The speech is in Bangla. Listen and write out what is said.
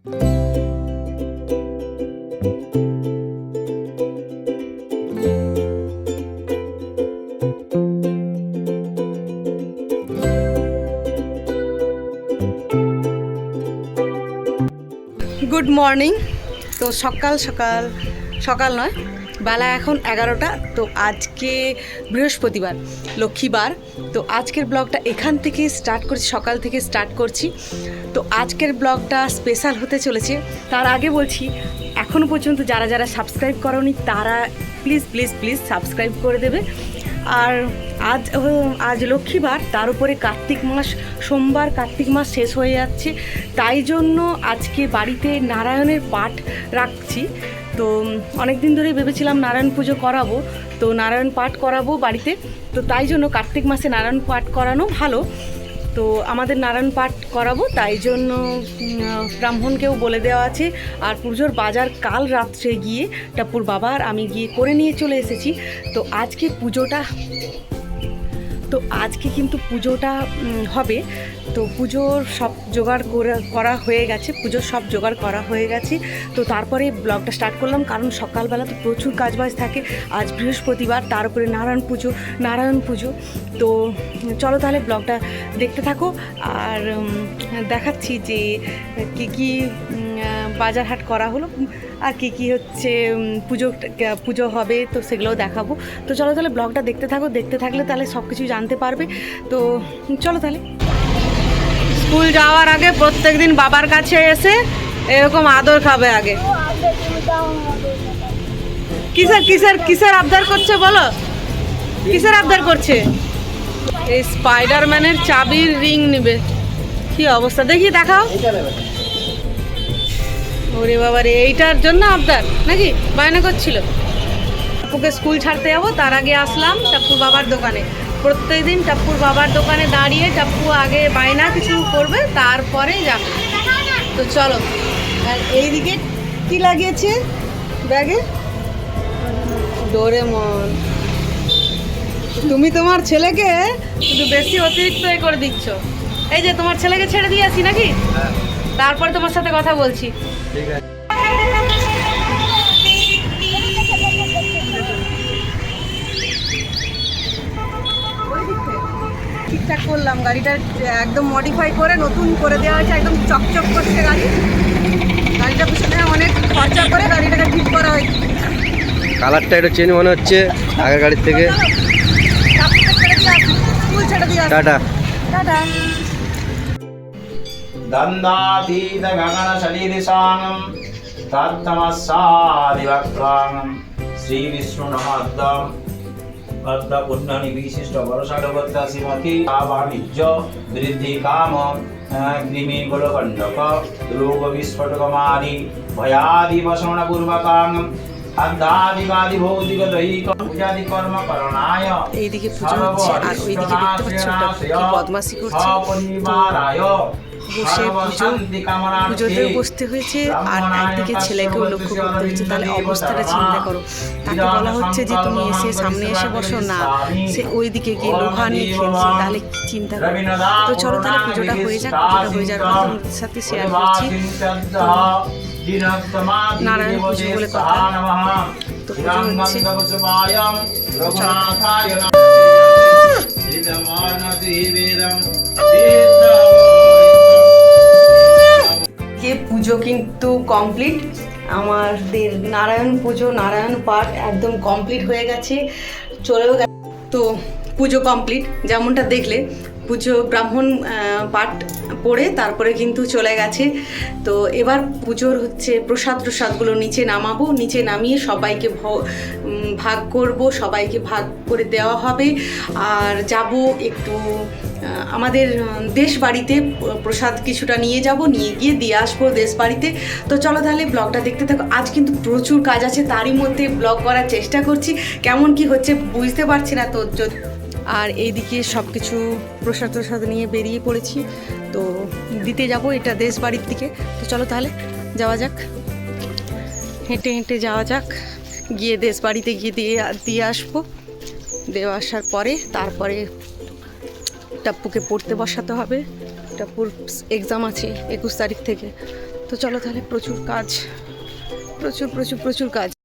গুড মর্নিং তো সকাল সকাল সকাল নয় বেলা এখন এগারোটা, তো আজকে বৃহস্পতিবার, লক্ষ্মীবার। তো আজকের ব্লগটা এখান থেকে স্টার্ট করছি, সকাল থেকে স্টার্ট করছি। তো আজকের ব্লগটা স্পেশাল হতে চলেছে। তার আগে বলছি এখনও পর্যন্ত যারা যারা সাবস্ক্রাইব করনি, তারা প্লিজ প্লিজ প্লিজ সাবস্ক্রাইব করে দেবে। আর আজ আজ লক্ষ্মীবার, তার উপরে কার্তিক মাস, সোমবার কার্তিক মাস শেষ হয়ে যাচ্ছে। তাই জন্য আজকে বাড়িতে নারায়ণের পাঠ রাখছি। তো অনেক দিন ধরেই ভেবেছিলাম নারায়ণ পুজো করাবো, তো নারায়ণ পাঠ করাবো বাড়িতে। তো তাই জন্য কার্তিক মাসে নারায়ণ পাঠ করানো ভালো। তো আমাদের নারায়ণ পাঠ করাবো, তাই জন্য ব্রাহ্মণকেও বলে দেওয়া আছে। আর পুজোর বাজার কাল রাত্রে গিয়ে টাপুর বাবার আমি গিয়ে করে নিয়ে চলে এসেছি। তো আজকে পুজোটা তো আজকে কিন্তু পুজোটা হবে। তো পুজোর সব জোগাড় করে হয়ে গেছে। পুজোর সব জোগাড় করা হয়ে গেছে। তো তারপরে ব্লগটা স্টার্ট করলাম, কারণ সকালবেলা তো প্রচুর কাজবাজ থাকে। আজ বৃহস্পতিবার, তার উপরে নারায়ণ পুজো নারায়ণ পুজো। তো চলো তাহলে ব্লগটা দেখতে থাকো। আর দেখাচ্ছি যে কী কী বাজার হাট করা হলো আর কী কী হচ্ছে পুজো পুজো হবে, তো সেগুলোও দেখাবো। তো চলো তাহলে ব্লগটা দেখতে থাকো, দেখতে থাকলে তাহলে সব কিছু জানতে পারবে। তো চলো তাহলে। স্কুল যাওয়ার আগে প্রত্যেক দিন বাবার কাছে এসে এরকম আদর খাবে আগে। কিসের কিসের কিসের আবদার করছে বলো? কিসের আবদার করছে? এই স্পাইডারম্যানের চাবির রিং নেবে। কি অবস্থা? দেখি, দেখাও। ওরে বাবা রে এইটার জন্য আবদার নাকি? বায়না করছিল টাপ্পুকে স্কুল ছাড়তে যাব তার আগে আসলাম টাপ্পুর বাবার দোকানে। প্রত্যেক দিন টাপ্পুর বাবার দোকানে দাঁড়িয়ে টাপ্পু আগে বায়না কিছু করবে তারপরে যাবে। তো চলো আর এইদিকে কি লাগিয়েছে ব্যাগে? ডোরে মন তুমি তোমার ছেলেকে একটু বেশি অতিরিক্ত করে দিচ্ছ। এই যে তোমার ছেলেকে ছেড়ে দিয়ে আসি নাকি? তারপরে তোমার সাথে কথা বলছি। ঠিকঠাক করলাম গাড়িটা একদম মডিফাই করে নতুন করে দেওয়া হয়েছে একদম চকচক করছে গাড়ি। গাড়িটা পিছনে অনেক খরচা করে গাড়িটাকে ঠিক করা হয়েছে। কালারটা একটু চেঞ্জ মনে হচ্ছে আগের গাড়ির থেকে। তারপরে ছেড়ে দিয়ে আসি স্কুল ছেড়ে দিয়ে আসি টাটা টাটা दन्दातीत गगनसलिलिसाङ्गं तत्तमस्सादिवक्त्राङ्गं श्रीविष्णुनमद्दं अर्धपुण्डनि विशिष्ट वरषडवत्र श्रीमती वाणिज्य वृद्धिकाम कृमि गोलकण्डक रोगविस्फोटकमादि भयादिवसनपूर्वकाङ्गम् अद्धादिकादिभौतिकदैहिक पूजादि कर्म करणाय এইদিকে পুজো হচ্ছে আর ওইদিকে দেখতে পাচ্ছ ওটা কি বদমাসি করছে বসে পুজো পুজোতেও বসতে হয়েছে। আর একদিকে ছেলেকেও লক্ষ্য করতে হয়েছে তাহলে অবস্থাটা চিন্তা করো। তাকে বলা হচ্ছে যে তুমি এসে সামনে এসে বসো। না সে ওই দিকে গিয়ে লোহা নিয়ে খেলছে। তাহলে কি চিন্তা করো? তো চলো তাহলে পুজোটা হয়ে যাক। পুজোটা হয়ে যাওয়ার তোমাদের সাথে শেয়ার করছি। নারায়ণ পুজো বলে কথা। তো পুজো হচ্ছে। কে পুজো কিন্তু কমপ্লিট আমাদের নারায়ণ পুজো, নারায়ণ পাঠ একদম কমপ্লিট হয়ে গেছে। চলেও গেছে। তো পুজো কমপ্লিট যেমনটা দেখলে, পুজো ব্রাহ্মণ পাঠ পড়ে তারপরে কিন্তু চলে গেছে। তো এবার পুজোর হচ্ছে প্রসাদ প্রসাদগুলো নিচে নামাবো, নিচে নামিয়ে সবাইকে ভাগ করব, সবাইকে ভাগ করে দেওয়া হবে। আর যাব একটু আমাদের দেশ বাড়িতে প্রসাদ কিছুটা নিয়ে যাব, নিয়ে গিয়ে দিয়ে আসব দেশ বাড়িতে তো চলো তাহলে ব্লগটা দেখতে থাকো। আজ কিন্তু প্রচুর কাজ আছে, তারই মধ্যে ব্লগ করার চেষ্টা করছি। কেমন কি হচ্ছে বুঝতে পারছি না তো আর এইদিকে সব কিছু প্রসাদ প্রসাদ নিয়ে বেরিয়ে পড়েছি। তো দিতে যাব এটা দেশ বাড়ির দিকে। তো চলো তাহলে যাওয়া যাক। হেঁটে হেঁটে যাওয়া যাক। গিয়ে দেশ বাড়িতে গিয়ে দিয়ে দিয়ে আসব। দিয়ে আসার পরে, তারপরে টাপ্পুকে পড়তে বসাতে হবে। টাপ্পুর এক্সাম আছে একুশ তারিখ থেকে। তো চলো তাহলে প্রচুর কাজ। প্রচুর প্রচুর প্রচুর কাজ।